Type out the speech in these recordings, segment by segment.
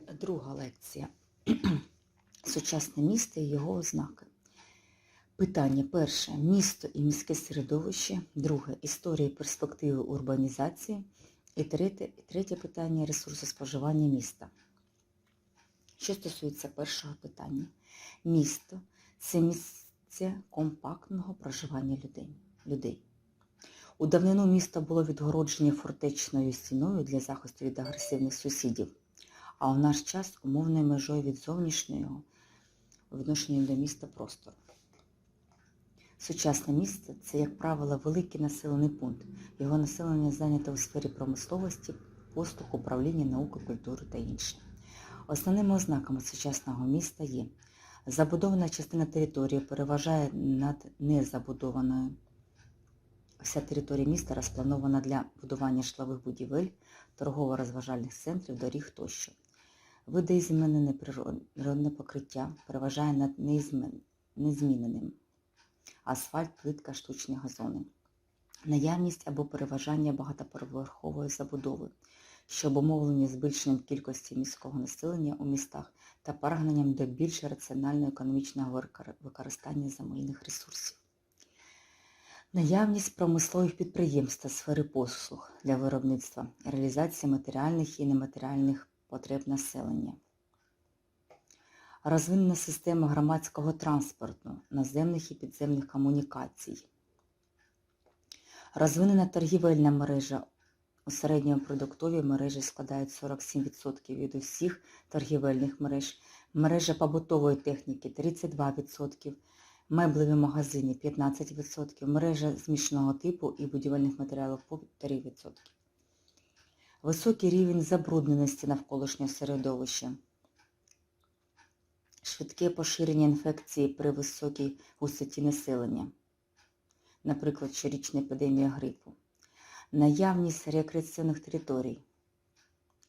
Друга лекція. Сучасне місто і його ознаки. Питання перше. Місто і міське середовище. Друге. Історія і перспективи урбанізації. І третє, і третє питання ресурсоспоживання міста. Що стосується першого питання. Місто це місце компактного проживання людей. У давнину місто було відгороджене фортечною стіною для захисту від агресивних сусідів, а у наш час умовною межою від зовнішнього у відношенні до міста простору. Сучасне місто це, як правило, великий населений пункт. Його населення зайнято у сфері промисловості, послуг, управління, науки, культури та інше. Основними ознаками сучасного міста є забудована частина території переважає над незабудованою. Вся територія міста розпланована для будування житлових будівель, торгово-розважальних центрів, доріг тощо. Видоізменене природне покриття переважає над незміненим. Асфальт, плитка, штучні газони. Наявність або переважання багатоповерхової забудови, що обумовлені збільшенням кількості міського населення у містах та прагненням до більш раціонального економічного використання земельних ресурсів. Наявність промислових підприємств та сфери послуг для виробництва, реалізації матеріальних і нематеріальних потреб населення. Розвинена система громадського транспорту, наземних і підземних комунікацій. Розвинена торгівельна мережа. У середньому продуктові мережі складають 47% від усіх торгівельних мереж, мережа побутової техніки 32%, меблеві магазини 15%, мережа змішаного типу і будівельних матеріалів по 3%. Високий рівень забрудненості навколишнього середовища. Швидке поширення інфекції при високій густоті населення, наприклад, щорічна епідемія грипу. Наявність рекреаційних територій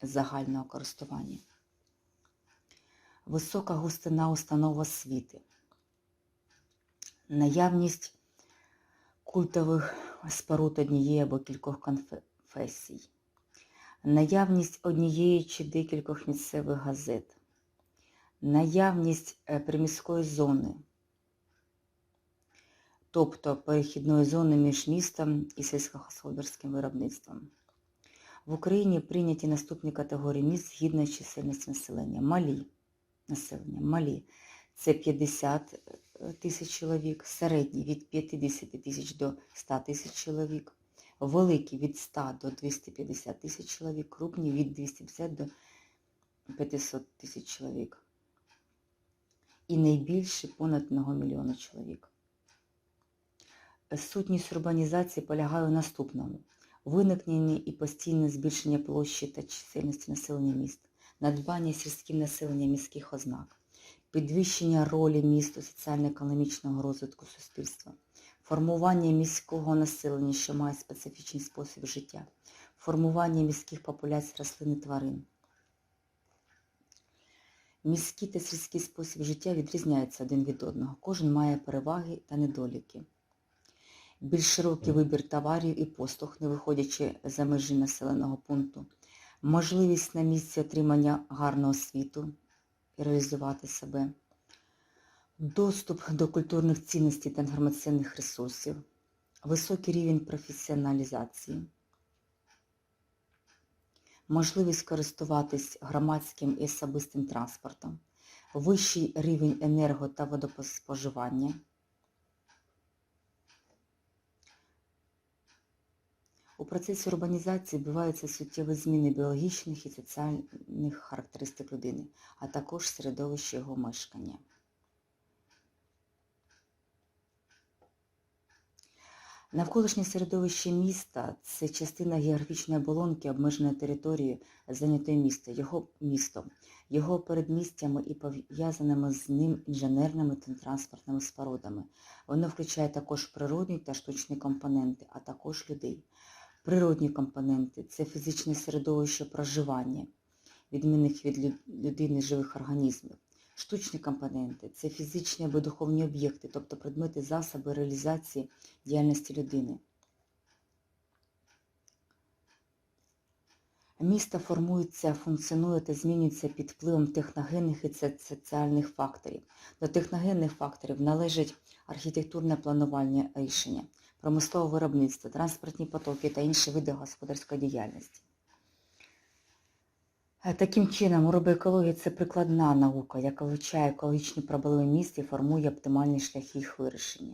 загального користування. Висока густина установ освіти наявність культових споруд однієї або кількох конфесій, наявність однієї чи декількох місцевих газет, наявність е, приміської зони, тобто перехідної зони між містом і сільськогосподарським виробництвом. В Україні прийняті наступні категорії міст згідно з чисельністю населення. Малі населення, малі це 50 тисяч чоловік, середні від 50 тисяч до 100 тисяч чоловік, великі від 100 до 250 тисяч чоловік, крупні від 250 до 500 тисяч чоловік. І найбільші понад 1 мільйона чоловік. Сутність урбанізації полягає у наступному. Виникнення і постійне збільшення площі та чисельності населення міст, надбання сільським населенням міських ознак, підвищення ролі міст соціально-економічного розвитку суспільства, формування міського населення, що має специфічний спосіб життя, формування міських популяцій рослин і тварин. Міський та сільський спосіб життя відрізняються один від одного. Кожен має переваги та недоліки. Більш широкий вибір товарів і послуг, не виходячи за межі населеного пункту, можливість на місці отримання гарного світу і реалізувати себе, доступ до культурних цінностей та інформаційних ресурсів, високий рівень професіоналізації, можливість користуватись громадським і особистим транспортом, вищий рівень енерго та водоспоживання, У процесі урбанізації відбуваються суттєві зміни біологічних і соціальних характеристик людини, а також середовища його мешкання. Навколишнє середовище міста це частина географічної оболонки обмеженої території зайнятої міста, його містом, його передмістями і пов'язаними з ним інженерними та транспортними спорудами. Воно включає також природні та штучні компоненти, а також людей. Природні компоненти це фізичне середовище проживання, відмінних від людини живих організмів. Штучні компоненти це фізичні або духовні об'єкти, тобто предмети засоби реалізації діяльності людини. Місто формується, функціонує та змінюється під впливом техногенних і соціальних факторів. До техногенних факторів належить архітектурне планування рішення, промислове виробництво, транспортні потоки та інші види господарської діяльності. Е, Таким чином, уробоекологія – це прикладна наука, яка вивчає екологічні проблеми міст і формує оптимальні шляхи їх вирішення.